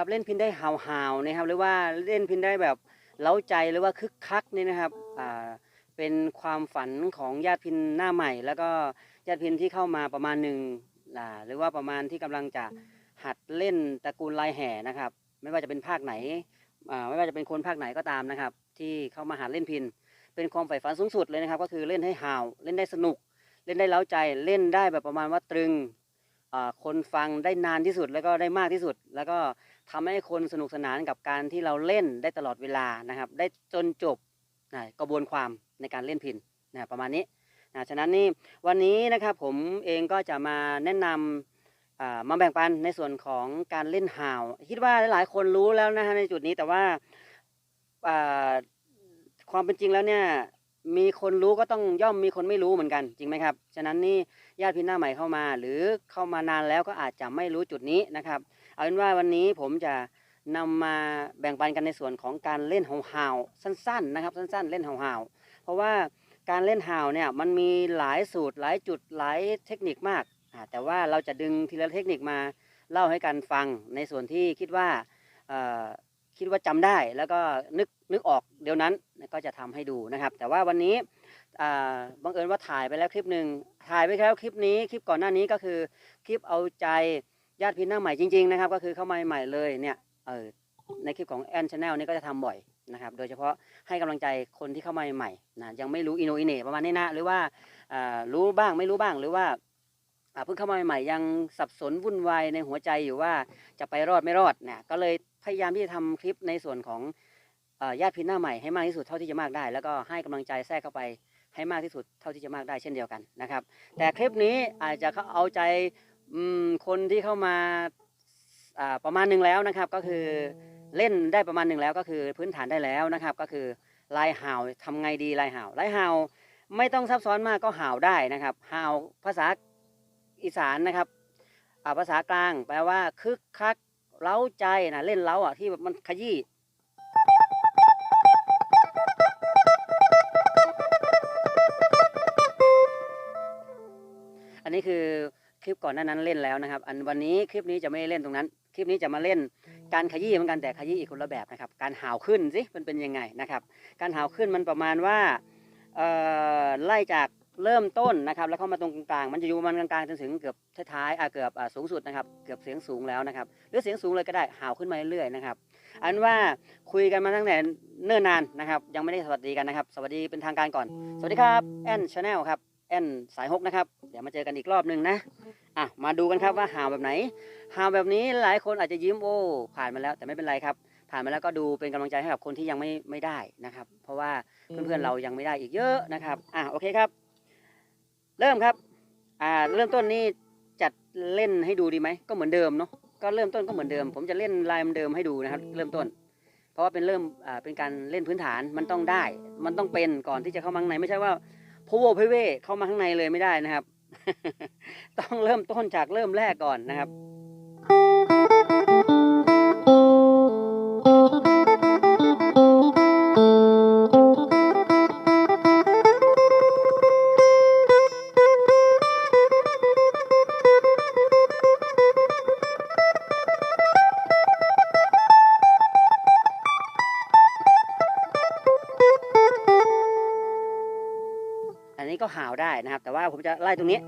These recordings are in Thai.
ครับเล่นพินได้ห่าวๆนะครับหรือว่าเล่นพินได้แบบเล้าใจหรือว่าคึกคักนี่นะครับอ่าเป็นความฝันของญาติพินหน้าใหม่ แล้วก็ญาติพินที่เข้ามาประมาณหนึ่งอ่าหรือว่าประมาณที่กำลังจะหัดเล่นตระกูลลายแห่นะครับ ไม่ว่าจะเป็นภาคไหนไม่ว่าจะเป็นคนภาคไหนก็ตามนะครับ ที่เข้ามาหัดเล่นพิน เป็นความใฝ่ฝันสูงสุดเลยนะครับ ก็คือเล่นให้ห่าว เล่นได้สนุก เล่นได้เล้าใจเล่นได้แบบประมาณว่าตรึงคนฟังได้นานที่สุดแล้วก็ได้มากที่สุด แล้วก็ ทำให้คนสนุกสนานกับการที่เราเล่นได้ตลอดเวลานะครับ ได้จนจบนะกระบวนความในการเล่นพินนะประมาณนี้นะฉะนั้นนี่วันนี้นะครับผมเองก็จะมาแนะนำมาแบ่งปันในส่วนของการเล่นหาว คิดว่าหลายๆคนรู้แล้วนะฮะในจุดนี้แต่ว่าอ่าความเป็นจริงแล้วเนี่ยมีคนรู้ก็ต้องย่อมมีคนไม่รู้เหมือนกันจริงไหมครับ ฉะนั้นนี่ญาติพี่หน้าใหม่เข้ามา หรือเข้ามานานแล้วก็อาจจะไม่รู้จุดนี้นะครับ เอาเป็นว่าวันนี้ผมจะนำมาแบ่งปันกันในส่วนของการเล่นห่าวๆสั้นๆนะครับสั้นๆ เล่นห่าวๆเพราะว่าการเล่นห่าวเนี่ยมันมีหลายสูตรหลายจุดหลายเทคนิคมากแต่ว่าเราจะดึงทีละเทคนิคมาเล่าให้กันฟังในส่วนที่คิดว่าคิดว่าจำได้แล้วก็นึกนึกออกเดี๋ยวนั้นก็จะทำให้ดูนะครับ แต่ว่าวันนี้บังเอิญว่าถ่ายไปแล้วคลิปหนึ่งถ่ายไปแล้วคลิปนี้คลิปก่อนหน้านี้ก็คือคลิปเอาใจ ญาติพี่น้าใหม่จริงๆนะครับก็คือเข้ามาใหม่เลยเนี่ยเออในคลิปของแอนชาแนลนี่ก็จะทำบ่อยนะครับโดยเฉพาะให้กำลังใจคนที่เข้ามาใหม่นะยังไม่รู้อินโนอินเนประมาณนี้นะหรือว่ารู้บ้างไม่รู้บ้างหรือว่าเพิ่งเข้ามาใหม่ๆยังสับสนวุ่นวายในหัวใจอยู่ว่าจะไปรอดไม่รอดเนี่ยก็เลยพยายามที่จะทำคลิปในส่วนของญาติพี่หน้าใหม่ให้มากที่สุดเท่าที่จะมากได้ แล้วก็ให้กำลังใจแทรกเข้าไปให้มากที่สุดเท่าที่จะมากได้เช่นเดียวกันนะครับแต่คลิปนี้อาจจะเขาเอาใจ อืมคนที่เข้ามาอ่าประมาณหนึ่งแล้วนะครับ ก็คือเล่นได้ประมาณหนึ่งแล้วก็คือพื้นฐานได้แล้วนะครับ ก็คือลายห่าวทำไงดีลายห่าวลายห่าวไม่ต้องซับซ้อนมากก็ห่าวได้นะครับห่าวภาษาอีสานนะครับอ่าภาษากลางแปลว่าคึกคักเล้าใจนะเล่นเล้าอะที่แบบมันขยี้อันนี้คือ คลิปก่อนหน้านั้นเล่นแล้วนะครับ อันวันนี้คลิปนี้จะไม่เล่นตรงนั้น คลิปนี้จะมาเล่นการขยี้เหมือนกันแต่ขยี้อีกคนละแบบนะครับ การหาวขึ้นสิมันเป็นยังไงนะครับ การหาวขึ้นมันประมาณว่าเอ่อไล่จากเริ่มต้นนะครับ แล้วเข้ามาตรงกลางๆมันจะอยู่ประมาณกลางๆจนถึงเกือบท้ายๆอ่าเกือบอ่าสูงสุดนะครับ เกือบเสียงสูงแล้วนะครับ หรือเสียงสูงเลยก็ได้หาวขึ้นมาเรื่อยๆนะครับ อันว่าคุยกันมาตั้งแต่เนิ่นนานนะครับ ยังไม่ได้สวัสดีกันนะครับ สวัสดีเป็นทางการก่อน สวัสดีครับแอนชาแนลครับแอนสายฮกนะครับ เดี๋ยวมาเจอกันอีกรอบหนึ่งนะอะมาดูกันครับว่าหาวแบบไหนหาวแบบนี้หลายคนอาจจะยิ้มโอ้ผ่านมาแล้วแต่ไม่เป็นไรครับ ผ่านมาแล้วก็ดูเป็นกำลังใจให้กับคนที่ยังไม่ไม่ได้นะครับ เพราะว่าเพื่อนๆเรายังไม่ได้อีกเยอะนะครับอะโอเคครับ เริ่มครับอ่าเริ่มต้นนี่จัดเล่นให้ดูดีไหมก็เหมือนเดิมเนาะก็เริ่มต้นก็เหมือนเดิม ผมจะเล่นลายเหมือนเดิมให้ดูนะครับ เริ่มต้น เพราะว่าเป็นเริ่มอ่าเป็นการเล่นพื้นฐานมันต้องได้ มันต้องเป็นก่อนที่จะเข้ามาข้างในไม่ใช่ว่าพโวพเวเข้ามาข้างในเลยไม่ได้นะครับ ต้องเริ่มต้นจากเริ่มแรกก่อนนะครับ แต่ว่าผมจะไล่ตรงนี้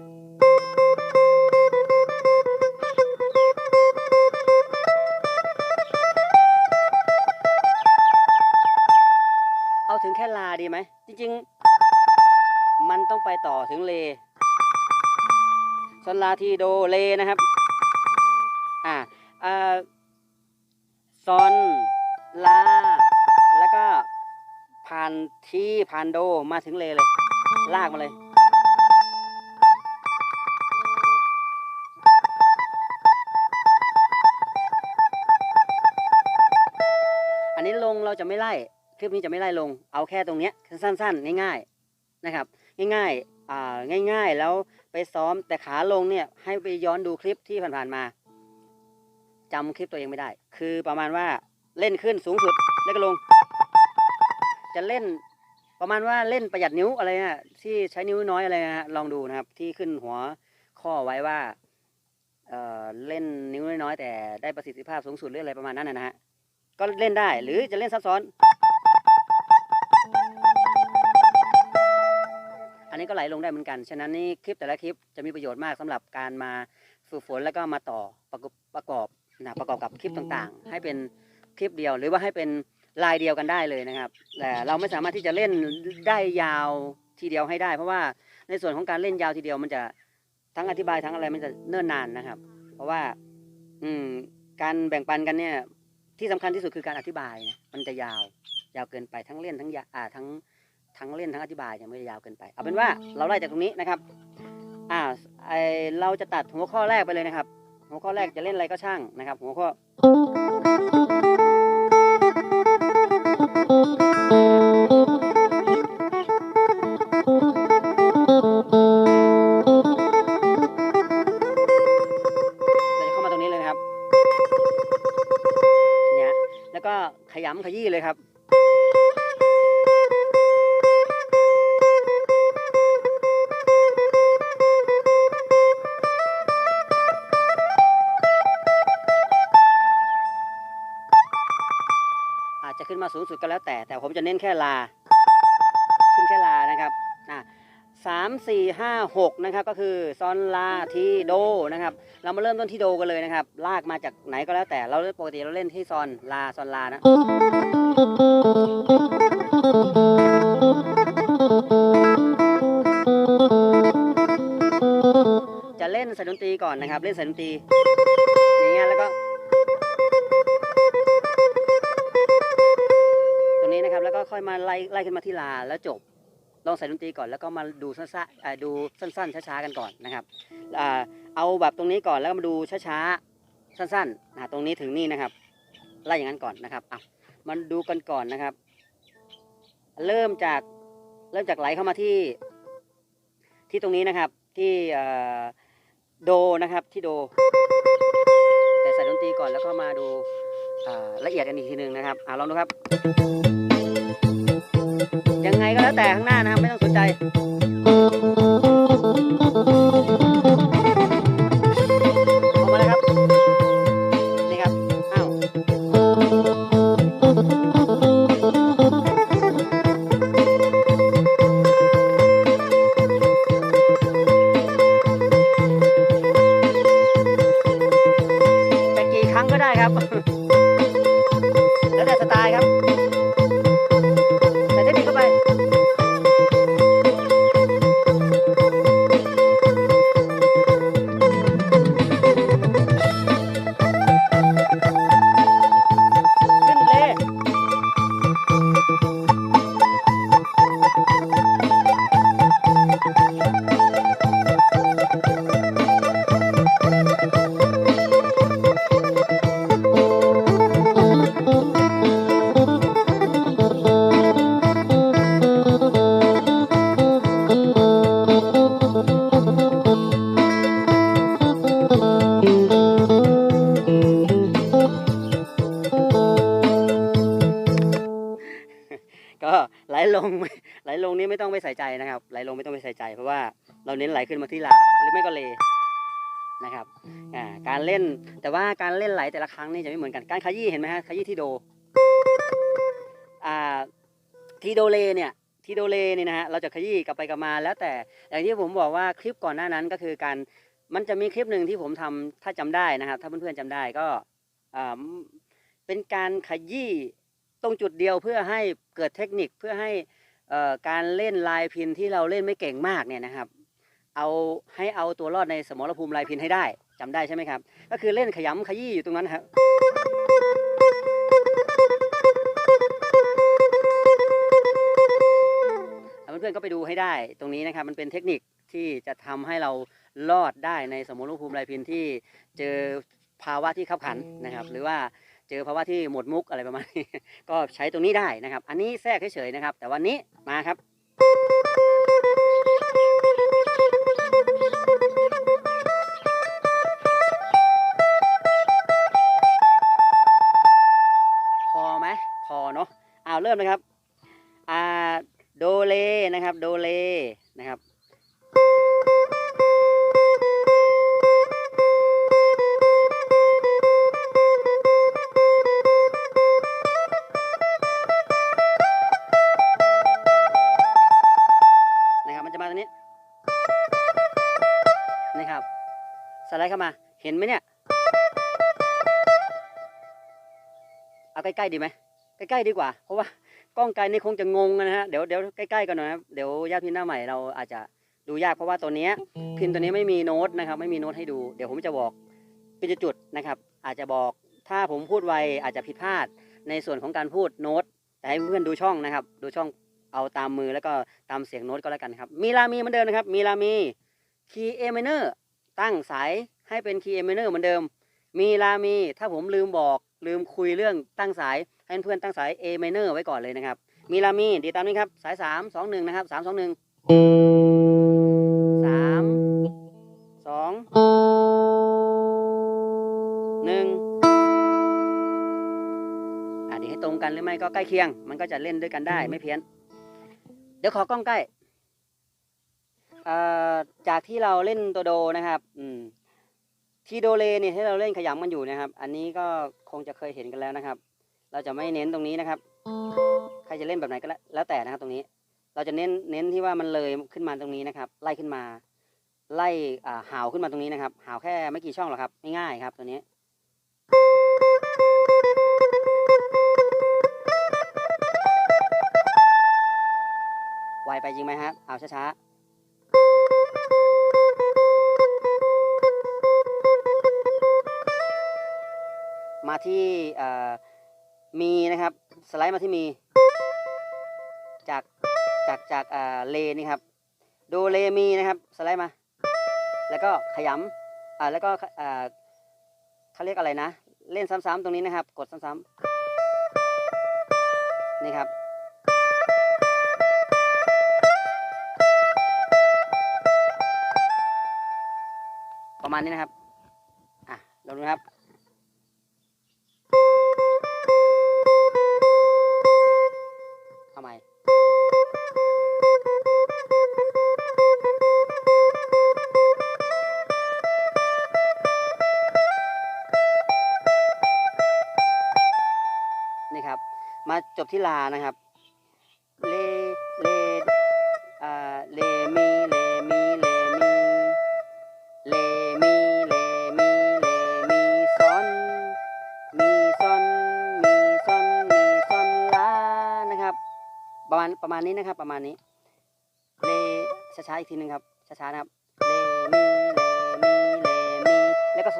เอาถึงแค่ลาดีไหม จริง ๆ มันต้องไปต่อถึงเลซอนลาทีโดเลนะครับ อ่าอ่าซอนลา แล้วก็ผ่านทีผ่านโดมาถึงเลเลย ลากมาเลย เราจะไม่ไล่คลิปนี้จะไม่ไล่ลง เอาแค่ตรงเนี้ยสั้นๆ ง่ายๆนะครับ ง่ายๆอ่าง่าย ๆ แล้วไปซ้อมแต่ขาลงเนี่ยให้ไปย้อนดูคลิปที่ผ่านๆมาจำคลิปตัวเองไม่ได้ คือประมาณว่าเล่นขึ้นสูงสุดแล้วก็ลง จะเล่นประมาณว่าเล่นประหยัดนิ้วอะไรนะที่ใช้นิ้วน้อยอะไรนะฮะลองดูนะครับ ที่ขึ้นหัวข้อไว้ว่าเเล่นนิ้วน้อยๆแต่ได้ประสิทธิภาพสูงสุดหรืออะไรประมาณนั้นนะฮะ ก็เล่นได้หรือจะเล่นซับซ้อน อันนี้ก็ไหลลงได้เหมือนกัน ฉะนั้นนี่คลิปแต่ละคลิปจะมีประโยชน์มากสำหรับการมาฝึกฝนแล้วก็มาต่อประกอบประกอบนะประกอบกับคลิปต่างๆ ให้เป็นคลิปเดียวหรือว่าให้เป็นลายเดียวกันได้เลยนะครับ แต่เราไม่สามารถที่จะเล่นได้ยาวทีเดียวให้ได้ เพราะว่าในส่วนของการเล่นยาวทีเดียวมันจะทั้งอธิบายทั้งอะไรมันจะเนิ่นนานนะครับ เพราะว่า อืม การแบ่งปันกันเนี่ย ที่สำคัญที่สุดคือการอธิบายเนี่ยมันจะยาวยาวเกินไปทั้งเล่นทั้งยาอ่าทั้งทั้งเล่นทั้งอธิบายเนี่ยมันจะยาวเกินไป เอาเป็นว่าเราไล่จากตรงนี้นะครับอ่าไอเราจะตัดหัวข้อแรกไปเลยนะครับ หัวข้อแรกจะเล่นอะไรก็ช่างนะครับ หัวข้อ ขยี้เลยครับ อาจจะขึ้นมาสูงสุดก็แล้วแต่ แต่ผมจะเน้นแค่ลา ขึ้นแค่ลานะครับ อะสามสี่ห้าหกนะครับก็คือซอนลาทีโดนะครับเรามาเริ่มต้นที่โดกันเลยนะครับ ลากมาจากไหนก็แล้วแต่เราปกติเราเล่นที่ซอนลาซอนลานะจะเล่นสายดนตรีก่อนนะครับ เล่นสายดนตรีอย่างเงี้ยแล้วก็ตรงนี้นะครับแล้วก็ค่อยมาไล่ไล่ขึ้นมาที่ลาแล้วจบ ลองใส่ดนตรีก่อนแล้วก็มาดูสั้นๆดูสั้นๆช้าๆกันก่อนนะครับเอาแบบตรงนี้ก่อนแล้วก็มาดูช้าๆสั้นๆอ่าตรงนี้ถึงนี่นะครับไล่อย่างนั้นก่อนนะครับอะมันดูกันก่อนนะครับ เริ่มจากเริ่มจากไหลเข้ามาที่ที่ตรงนี้นะครับที่โดนะครับที่โด แต่ใส่ดนตรีก่อนแล้วก็มาดูละเอียดกันอีกทีหนึ่งนะครับอ่าลองดูครับ ยังไงก็แล้วแต่ข้างหน้านะครับไม่ต้องสนใจ ไม่ต้องไปใส่ใจนะครับ ไหลลงไม่ต้องไปใส่ใจ เพราะว่าเราเน้นไหลขึ้นมาที่ลาหรือไม่ก็เลนะครับการเล่นแต่ว่าการเล่นไหลแต่ละครั้งนี่จะไม่เหมือนกันการขยี้เห็นไหมฮะขยี้ที่โดทีโดเลเนี่ยทีโดเลเนี่ยนะฮะเราจะขยี้กลับไปกลับมาแล้วแต่อย่างที่ผมบอกว่าคลิปก่อนหน้านั้นก็คือการมันจะมีคลิปหนึ่งที่ผมทำถ้าจำได้นะครับ ถ้าเพื่อนๆจำได้ก็เป็นการขยี้ตรงจุดเดียวเพื่อให้เกิดเทคนิคเพื่อให้ การเล่นลายพินที่เราเล่นไม่เก่งมากเนี่ยนะครับ เอาให้เอาตัวรอดในสมรภูมิลายพินให้ได้จำได้ใช่ไหมครับ ก็คือเล่นขยำขยี้อยู่ตรงนั้นครับเพื่อนๆก็ไปดูให้ได้ตรงนี้นะครับ มันเป็นเทคนิคที่จะทำให้เรารอดได้ในสมรภูมิลายพินที่เจอภาวะที่ขับขันนะครับ หรือว่า เจอภาวะที่หมดมุกอะไรประมาณนี้ ก็ใช้ตรงนี้ได้นะครับ อันนี้แทรกเฉยๆนะครับ แต่วันนี้มาครับ พอไหมพอเนาะเอาเริ่มเลยครับอ่าโดเลนะครับ โดเลนะครับ นี่ครับ สไลด์เข้ามา เห็นไหมเนี่ย เอาใกล้ๆดีไหม ใกล้ๆดีกว่า เพราะว่ากล้องไกลนี่คงจะงงนะฮะ เดี๋ยวเดี๋ยวใกล้ๆกันหน่อยครับ เดี๋ยวญาติพี่หน้าใหม่เราอาจจะดูยากเพราะว่าตัวนี้พินตัวนี้ไม่มีโน้ตนะครับ ไม่มีโน้ตให้ดู เดี๋ยวผมจะบอกเป็นจุดๆนะครับ อาจจะบอกถ้าผมพูดไวอาจจะผิดพลาดในส่วนของการพูดโน้ต แต่ให้เพื่อนดูช่องนะครับ ดูช่อง เอาตามมือแล้วก็ตามเสียงโน้ตก็แล้วกันครับ มีลามีเหมือนเดิมนะครับ มีลามีคีย์เอเมเนอร์ตั้งสายให้เป็นคีย์เอเมเนอร์เหมือนเดิม มีลามี ถ้าผมลืมบอกลืมคุยเรื่องตั้งสายให้เพื่อนตั้งสาย A minor ไว้ก่อนเลยนะครับ มีลามีดีตามนี้ครับ สายสามสองหนึ่งนะครับสามสองหนึ่งสามสองหนึ่งอะเดี๋ยวให้ตรงกันหรือไม่ก็ใกล้เคียง มันก็จะเล่นด้วยกันได้ไม่เพี้ยน เดี๋ยวขอกล้องใกล้จากที่เราเล่นตัวโดนะครับ อืมทีโดเลเนี่ยที่เราเล่นขยำมันอยู่นะครับ อันนี้ก็คงจะเคยเห็นกันแล้วนะครับ เราจะไม่เน้นตรงนี้นะครับ ใครจะเล่นแบบไหนก็แล้วแต่นะครับตรงนี้ เราจะเน้นเน้นที่ว่ามันเลยขึ้นมาตรงนี้นะครับ ไล่ขึ้นมา ไล่อ่าหาวขึ้นมาตรงนี้นะครับหาวแค่ไม่กี่ช่องหรอกครับง่ายๆครับตัวนี้ ที่มีนะครับ สไลด์มาที่มี จากจากจากเลนี่ครับโดเลมีนะครับ สไลด์มา แล้วก็ขยำอ่าแล้วก็เขาเรียกอะไรนะ เล่นซ้ำๆตรงนี้นะครับ กดซ้ำๆนี่ครับประมาณนี้นะครับ อะลองดูนะครับ ทำไม นี่ครับ มาจบที่ลานะครับ มาณประมาณนี้นะครับ ประมาณนี้เลช้าๆอีกทีหนึงครับช้าๆนะครับเลมีเลมีเลมีแล้วก็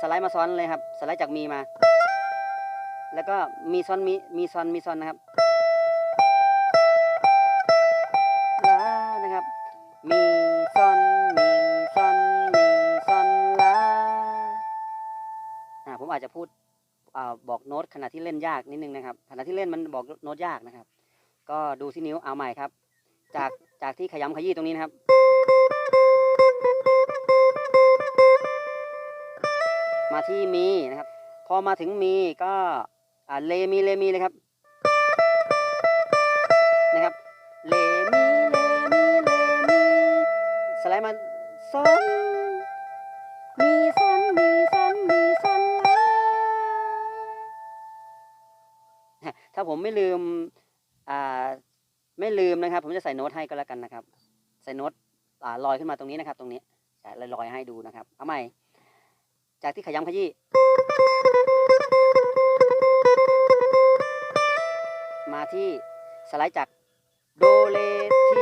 สไลด์มาซ้อนเลยครับ สไลด์จากมีมา แล้วก็มีซ้อนมีมีซ้อนมีซ้อนนะครับลานะครับ มีซ้อนมีซ้อนมีซ้อนลาผมอาจจะพูดอบอกโน้ตขณะที่เล่นยากนิดนึงนะครับขณะที่เล่นมันบอกโน้ตยากนะครับ ก็ดูที่นิ้วเอาใหม่ครับ จากจากที่ขยำขยี้ตรงนี้นะครับ มาที่มีนะครับ พอมาถึงมีก็อ่าเลมีเลมีเลยครับนะครับเลมีเลมีเลมีสไลด์มาซอนมีซอนมีซอนมีซอนลถ้าผมไม่ลืม ไม่ลืมนะครับ ผมจะใส่โน้ตให้ก็แล้วกันนะครับ ใส่โน้ตลอยขึ้นมาตรงนี้นะครับ ตรงนี้ใส่ลอยให้ดูนะครับ เอาใหม่ จากที่ขยำขยี้ มาที่สไลด์จากโดเลที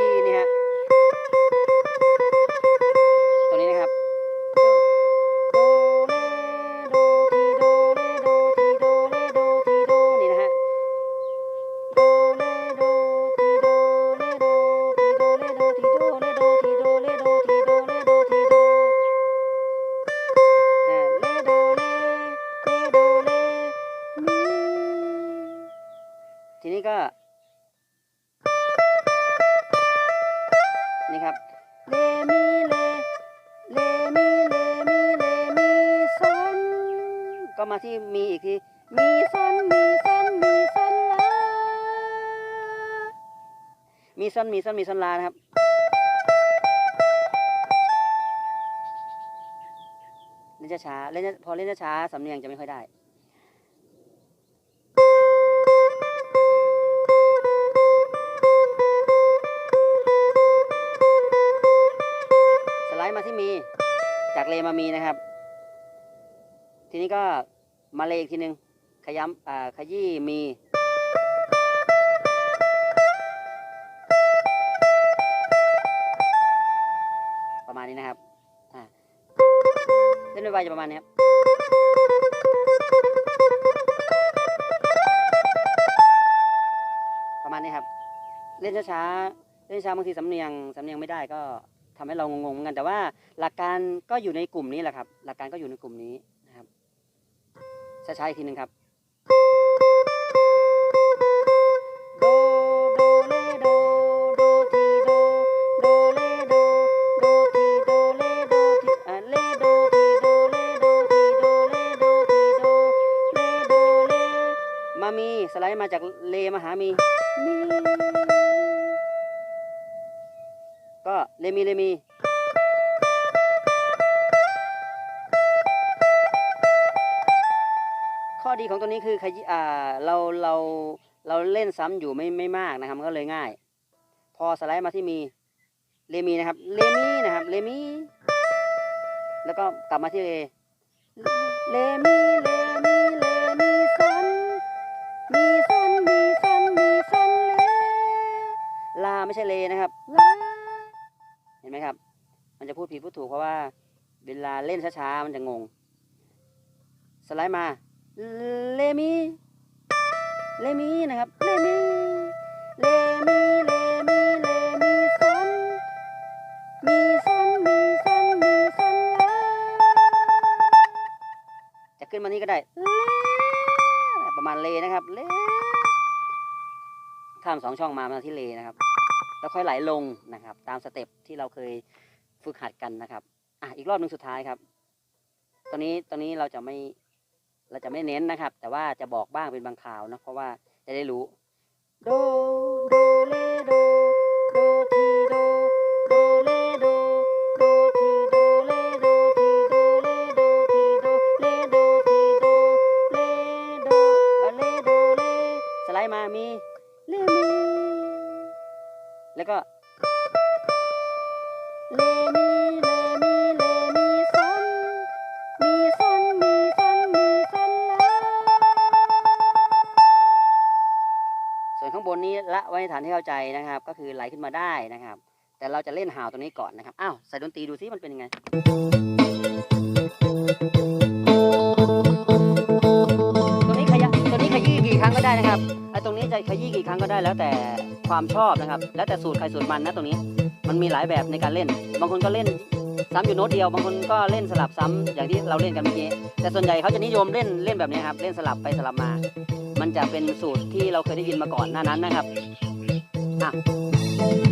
ซอนมีซอนมีซอนลานะครับ เล่นช้าๆเล่นพอเล่นช้าๆสำเนียงจะไม่ค่อยได้สไลด์มาที่มี จากเลมามีนะครับ ทีนี้ก็มาเลอีกทีหนึ่งขย้ำอ่าขยี้มี นไวๆจะประมาณนี้ครับประมาณนี้ครับ เล่นช้าๆเล่นช้าบางทีสำเนียงสำเนียงไม่ได้ก็ทำให้เรางงๆเหมือนกันแต่ว่าหลักการก็อยู่ในกลุ่มนี้แหละครับ หลักการก็อยู่ในกลุ่มนี้นะครับช้าๆอีกทีหนึ่งครับ มาหามีมีก็เลมีเลมีข้อดีของตัวนี้คือขยอ่าเราเราเราเล่นซ้ำอยู่ไม่ไม่มากนะครับก็เลยง่าย พอสไลด์มาที่มีเลมีนะครับเลมีนะครับเลมีแล้วก็กลับมาที่เลเลมีเล ไม่ใช่เลนะครับลาเห็นไหมครับ มันจะพูดผิดพูดถูกเพราะว่า เวลาเล่นช้าๆมันจะงง สไลด์มา เลมี เลมีนะครับ เลมี เลมี เลมี เลมีซันมีซันมีซันมีซันลาจะขึ้นมานี้ก็ได้ เล ประมาณเลนะครับ เล ข้ามสองช่องมามาที่เลนะครับ แล้วค่อยไหลลงนะครับ ตามสเต็ปที่เราเคยฝึกหัดกันนะครับอะอีกรอบหนึ่งสุดท้ายครับ ตอนนี้ตอนนี้เราจะไม่เราจะไม่เน้นนะครับ แต่ว่าจะบอกบ้างเป็นบางคราวนะเพราะว่าจะได้รู้โด แล้วก็เลมีเลมีเลมีซันมีซันมีซันมีซันลาส่วนข้างบนนี้ละไว้ในฐานที่เข้าใจนะครับ ก็คือไหลขึ้นมาได้นะครับ แต่เราจะเล่นหาวตัวนี้ก่อนนะครับอ้าวใส่ดนตรีดูซิมันเป็นยังไงตัวนี้ขยะตัวนี้ขยี้กี่ครั้งก็ได้นะครับไอ้ตรงนี้ จะขยี้กี่ครั้งก็ได้แล้วแต่ความชอบนะครับ แล้วแต่สูตรใครสูตรมันนะตรงนี้ มันมีหลายแบบในการเล่น บางคนก็เล่นซ้ำอยู่โน้ตเดียว บางคนก็เล่นสลับซ้ำอย่างที่เราเล่นกันเมื่อกี้ แต่ส่วนใหญ่เขาจะนิยมเล่นเล่นแบบนี้ครับ เล่นสลับไปสลับมา มันจะเป็นสูตรที่เราเคยได้ยินมาก่อนหน้านั้นนะครับอะ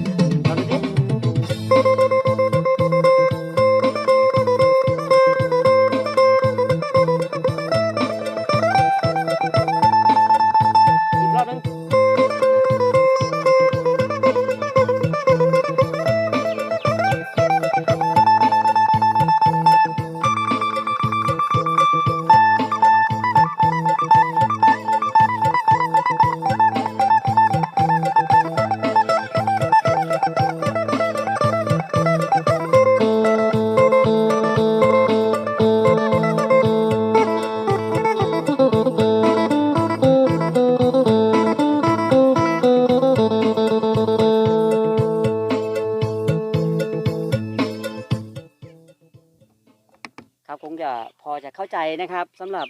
นะครับสำหรับ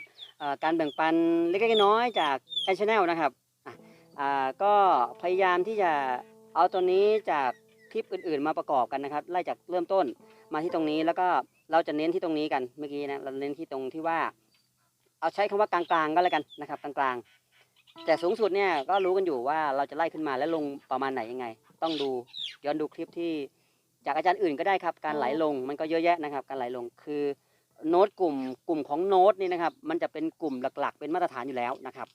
การแบ่งปันเล็กๆน้อยๆจากแอนชแนลนะครับก็พยายามที่จะเอาตัวนี้จากคลิปอื่นๆ มาประกอบกันนะครับ ไล่จากเริ่มต้นมาที่ตรงนี้แล้วก็เราจะเน้นที่ตรงนี้กันเมื่อกี้นะเราเน้นที่ตรงที่ว่า เอาใช้คำว่ากลางๆก็แล้วกันนะครับกลางๆ แต่สูงสุดเนี่ยก็รู้กันอยู่ว่าเราจะไล่ขึ้นมาแล้วลงประมาณไหนยังไง ต้องดูย้อนดูคลิปที่จากอาจารย์อื่นก็ได้ครับ การไหลลงมันก็เยอะแยะนะครับ การไหลลงคือ โน้ตกลุ่มกลุ่มของโน้ตนี่นะครับ มันจะเป็นกลุ่มหลักๆ เป็นมาตรฐานอยู่แล้วนะครับ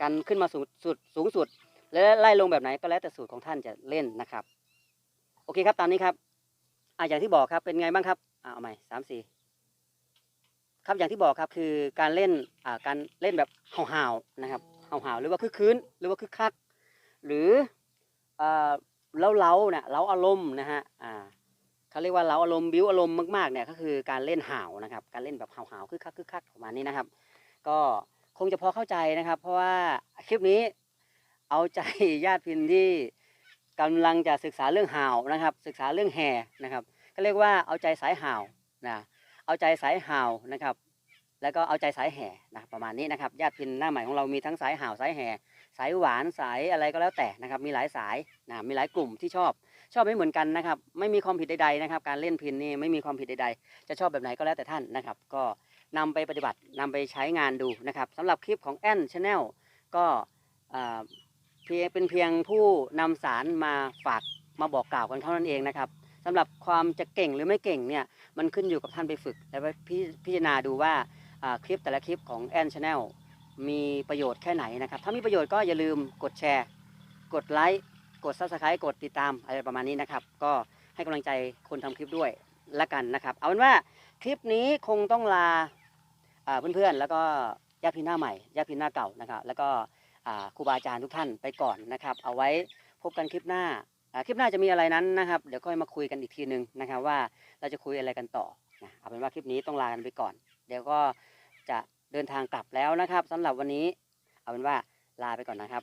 การขึ้นมาสูงสุดสูงสุด และไล่ลงแบบไหนก็แล้วแต่สูตรของท่านจะเล่นนะครับ โอเคครับตามนี้ครับอะอย่างที่บอกครับเป็นไงบ้างครับอะเอาใหม่สามสี่ครับอย่างที่บอกครับคือการเล่นอ่าการเล่นแบบห่าวๆนะครับห่าวๆหรือว่าคึกคืนหรือว่าคึกคัก หรือเอ่อเล้าๆเนี่ยเล้าอารมณ์นะฮะอ่า เขาเรียกว่าเราอารมณ์บิ้วอารมณ์มากๆเนี่ยก็คือการเล่นห่าวนะครับ การเล่นแบบห่าวๆคึกคักคึกคักประมาณนี้นะครับ ก็คงจะพอเข้าใจนะครับ เพราะว่าคลิปนี้เอาใจญาติพินที่กำลังจะศึกษาเรื่องห่าวนะครับ ศึกษาเรื่องแห่นะครับ ก็เรียกว่าเอาใจสายห่าวนะเอาใจสายห่าวนะครับ แล้วก็เอาใจสายแห่นะประมาณนี้นะครับญาติพินหน้าใหม่ของเรามีทั้งสายห่าวสายแห่สายหวานสายอะไรก็แล้วแต่นะครับ มีหลายสายนะมีหลายกลุ่มที่ชอบ ชอบไม่เหมือนกันนะครับ ไม่มีความผิดใดๆนะครับ การเล่นพินนี่ไม่มีความผิดใดๆ จะชอบแบบไหนก็แล้วแต่ท่านนะครับ ก็นำไปปฏิบัตินำไปใช้งานดูนะครับสำหรับคลิปของแอนชาแนลก็เพียงเป็นเพียงผู้นำสารมาฝากมาบอกกล่าวกันเท่านั้นเองนะครับสำหรับความจะเก่งหรือไม่เก่งเนี่ยมันขึ้นอยู่กับท่านไปฝึก และไปพิพิจารณาดูว่าอ่าคลิปแต่ละคลิปของแอนชาแนลมีประโยชน์แค่ไหนนะครับ ถ้ามีประโยชน์ก็อย่าลืมกดแชร์ กดไลค์ กด subscribe กดติดตามอะไรประมาณนี้นะครับ ก็ให้กำลังใจคนทำคลิปด้วยละกันนะครับ เอาเป็นว่าคลิปนี้คงต้องลาเพื่อนๆ แล้วก็ญาติพี่หน้าใหม่ญาติพี่หน้าเก่านะครับ แล้วก็ครูบาอาจารย์ทุกท่านไปก่อนนะครับ เอาไว้พบกันคลิปหน้าคลิปหน้าจะมีอะไรนั้นนะครับ เดี๋ยวค่อยมาคุยกันอีกทีหนึ่งนะครับว่าเราจะคุยอะไรกันต่อนะเอาเป็นว่าคลิปนี้ต้องลากันไปก่อน เดี๋ยวก็จะเดินทางกลับแล้วนะครับสำหรับวันนี้ เอาเป็นว่าลาไปก่อนนะครับ